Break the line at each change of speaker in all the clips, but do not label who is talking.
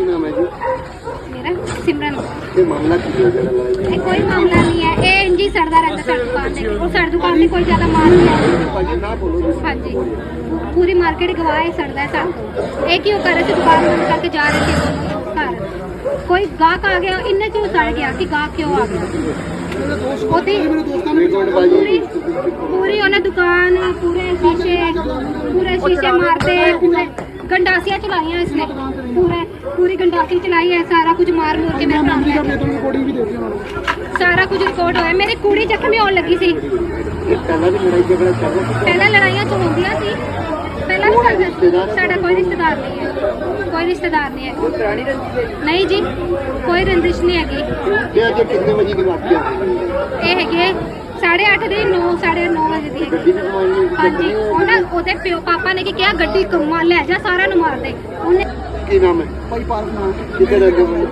ਕੀ ਨਾਮ ਹੈ ਜੀ?
ਮੇਰਾ ਸਿਮਰਨ।
ਇਹ ਮਾਮਲਾ ਕੀ ਹੈ? ਜਿਹੜਾ ਲੜਾਈ ਦਾ?
ਇਹ ਕੋਈ ਮਾਮਲਾ ਨਹੀਂ ਹੈ। ਇਹ ਇੰਜੀ ਸੜਦਾ ਰਹਿੰਦਾ ਸਾਡੀ ਦੁਕਾਨ ਤੇ। ਉਹ ਸਾਡੀ ਦੁਕਾਨ ਤੇ ਕੋਈ ਜ਼ਿਆਦਾ ਮਾਲ ਨਹੀਂ ਹੈ।
ਭਾਜੀ ਨਾ ਬੋਲੋ ਜੀ।
ਹਾਂਜੀ। ਪੂਰੀ ਮਾਰਕੀਟ ਗਵਾਹ ਹੈ ਸੜਦਾ ਹੈ ਇਹ ਕਿਉਂ ਕਰ ਰਹੇ ਸੀ ਦੁਕਾਨ ਬੰਦ ਕਰਕੇ ਜਾ ਰਹੇ ਸੀ? ਘਰ। ਕੋਈ ਗਾਹਕ ਆ ਗਿਆ ਇੰਨੇ ਚੋਂ ਸੜ ਗਿਆ ਕਿ ਗਾਹਕ ਕਿਉਂ ਆ ਗਿਆ? ਉਹਦੀ ਪੂਰੀ ਉਹਨੇ ਦੁਕਾਨ ਪੂਰੇ ਸ਼ੀਸ਼ੇ ਪੂਰੇ ਸ਼ੀਸ਼ੇ ਮਾਰਦੇ। ਪੂਰੇ ਗੰਡਾਸੀਆਂ ਚਲਾਈਆਂ ਇਸਨੇ ਪੂਰੇ ਪੂਰੀ ਗੰਡਾਸੀ ਚਲਾਈ ਹੈ ਸਾਰਾ ਕੁਝ ਮਾਰ ਮੂਰ ਕੇ ਮੇਰੇ ਸਾਹਮਣੇ ਸਾਰਾ ਕੁਝ ਰਿਕਾਰਡ ਹੋਇਆ ਮੇਰੀ ਕੁੜੀ ਜ਼ਖਮੀ ਹੋਣ ਲੱਗੀ ਸੀ
ਇਹ ਪਹਿਲਾਂ ਵੀ ਲੜਾਈ ਝਗੜਾ ਚੱਲ ਰਿਹਾ ਸੀ।
ਪਹਿਲਾਂ ਲੜਾਈਆਂ ਚ ਹੁੰਦੀਆਂ ਸੀ। ਪਹਿਲਾਂ ਵੀ ਸਾਡਾ ਸਾਡਾ ਕੋਈ ਰਿਸ਼ਤੇਦਾਰ ਨਹੀਂ ਹੈ। 8:30 ਦੀ 9 9:30 ਵਜੇ ਦੀ ਹੈਗੀ।
ਦੇ
ਹਾਂਜੀ ਉਹਨਾਂ ਉਹਦੇ ਪਿਓ ਪਾਪਾ ਨੇ ਕੀ ਕਿਹਾ ਗੱਡੀ ਕਮਾ ਲੈ ਜਾ ਸਾਰਿਆਂ ਨੂੰ ਮਾਰ ਦੇ। ਉਹਨੇ
ਕੀ ਨਾਮ ਹੈ?
ਭਾਈ ਪਾਰਕ ਨਾਮ
ਕਿੱਥੇ ਰਹਿੰਦੇ ਹੋ?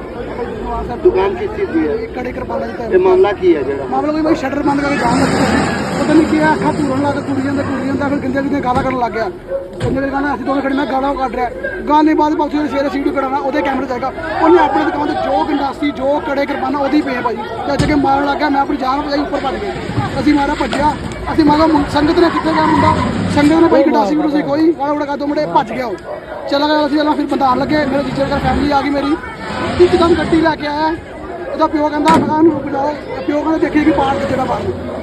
ਦੁਕਾਨ ਕਿਸ ਚੀਜ਼ ਦੀ ਹੈ?
ਕੜੇ ਕਿਰਪਾਨਾ ਜੀ
ਇਹ ਮਾਮਲਾ ਕੀ ਹੈ ਜਿਹੜਾ?
ਮਾਮਲਾ ਕੋਈ ਭਾਈ ਸ਼ਟਰ ਬੰਦ ਕਰਕੇ ਜਾਣ ਲੱਗਾ ਸੀ ਪਤਾ ਨਹੀਂ ਕੀ ਆ, ਅੱਖਾਂ ਪੂਰਨ ਲੱਗ ਕੁੜੀ ਜਾਂਦਾ ਕੁੜੀ ਜਾਂਦਾ ਫਿਰ ਗਿੰਦੇ ਗਿੰਦੇ ਗਾਲਾਂ ਕੱਢਣ ਲੱਗ ਗਿਆ। ਉਹਨੇ ਮੇਰੇ ਗਾਣਾ ਅਸੀਂ ਦੋਵੇਂ ਖੜੇ ਮੈਂ ਗਾਲਾਂ ਕੱਢ ਰਿਹਾ। ਗਾਣੇ ਦੇ ਬਾਅਦ ਬਾਅਦ ਸਵੇਰੇ ਸੀਡੀ ਕਢਾਉਣਾ ਉਹਦੇ ਕੈਮਰੇ ਜਾਏਗਾ ਉਹਨੇ ਆਪਣੀ ਦੁਕਾਨ ਤੇ ਜੋ ਗੰਡਾਸੀ ਜੋ ਕੜੇ ਕਿਰਪਾਨਾ ਉਹਦੀ ਪਏ ਭਾਜੀ। ਤੇ ਅੱਜ ਮਾਰਨ ਲੱਗ ਗਿਆ ਮੈਂ ਆਪਣੀ ਜਾਨ ਬਚਾਈ ਉੱਪਰ ਭੱਜ ਗਏ। ਅਸੀਂ ਮਾਰਾ ਭੱਜਿਆ। ਅਸੀਂ ਮਾਰਾ ਸੰਗਤ ਨੇ ਕਿੱਥੇ ਗਿਆ ਮੁੰਡਾ? ਸੰਗਤ ਨੇ ਭਾਈ ਗੰਡਾਸੀ ਗੰਡੂਸੀ ਕੋਈ। ਗਾਲਾਂ ਗੁੜਾ ਦੋ ਮੁੰਡੇ ਭੱਜ ਗਿਆ ਉਹ। ਚਲਾ ਗਿਆ ਅਸੀਂ ਚਲਾ ਫਿਰ ਬੰਦਾਰ ਲੱਗੇ। ਮੇਰੇ ਟੀਚਰ ਦਾ ਫੈਮਿਲੀ ਆ ਗਈ ਮੇਰੀ। ਇੱਕਦਮ ਗੱਡੀ ਲੈ ਕੇ ਆਇਆ। ਉਹਦਾ ਪਿਓ ਕਹਿੰਦਾ ਮੈਂ ਉਹਨੂੰ ਬੁਲਾਓ ਪਿਓ ਕਹਿੰਦਾ ਦੇਖੀ ਕਿ ਪਾਰ ਜਿਹੜਾ ਮਾਰ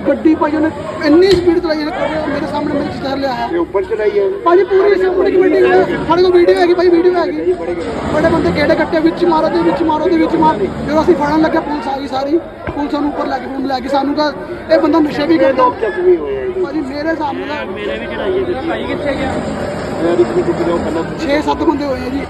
ਗੱਡੀ ਭਾਈ ਉਹਨੇ ਇੰਨੀ ਸਪੀਡ ਚਲਾਈ ਇਹਨੇ ਕਰੇ ਮੇਰੇ ਸਾਹਮਣੇ ਮੇਰੇ ਸਿਸਟਰ ਲਿਆ ਹੈ
ਇਹ ਉੱਪਰ ਚਲਾਈ ਹੈ।
ਭਾਜੀ ਪੂਰੀ ਸਾਹਮਣੇ ਕਮੇਟੀ ਸਾਡੇ ਕੋਲ ਵੀਡੀਓ ਹੈਗੀ ਭਾਈ ਵੀਡੀਓ ਹੈਗੀ। ਬੜੇ ਬੰਦੇ ਕਿਹੜੇ ਕੱਟੇ ਵਿੱਚ ਮਾਰੋ ਦੇ ਵਿੱਚ ਮਾਰੋ ਦੇ ਵਿੱਚ ਮਾਰ। ਜਦੋਂ ਅਸੀਂ ਫੜਨ ਲੱਗੇ ਪੁਲਿਸ ਆ ਗਈ ਸਾਰੀ। ਪੁਲਿਸ ਸਾਨੂੰ ਉੱਪਰ ਲੈ ਕੇ ਫੋਨ ਲੈ ਕੇ ਸਾਨੂੰ ਕਹਾ ਇਹ ਬੰਦਾ ਨਸ਼ੇ ਵੀ ਕਰਦਾ।
ਜ਼ਖਮੀ ਹੈ
ਭਾਜੀ ਮੇਰੇ ਸਾਹਮਣੇ।
ਮੈਂ ਵੀ ਕਿੱਥੇ ਗਿਆ ਮੈਂ ਵੀ ਕਿੱਥੇ ਜਾਓ ਪਹਿਲਾਂ
6-7 ਬੰਦੇ ਹੋਏ ਆ ਜੀ।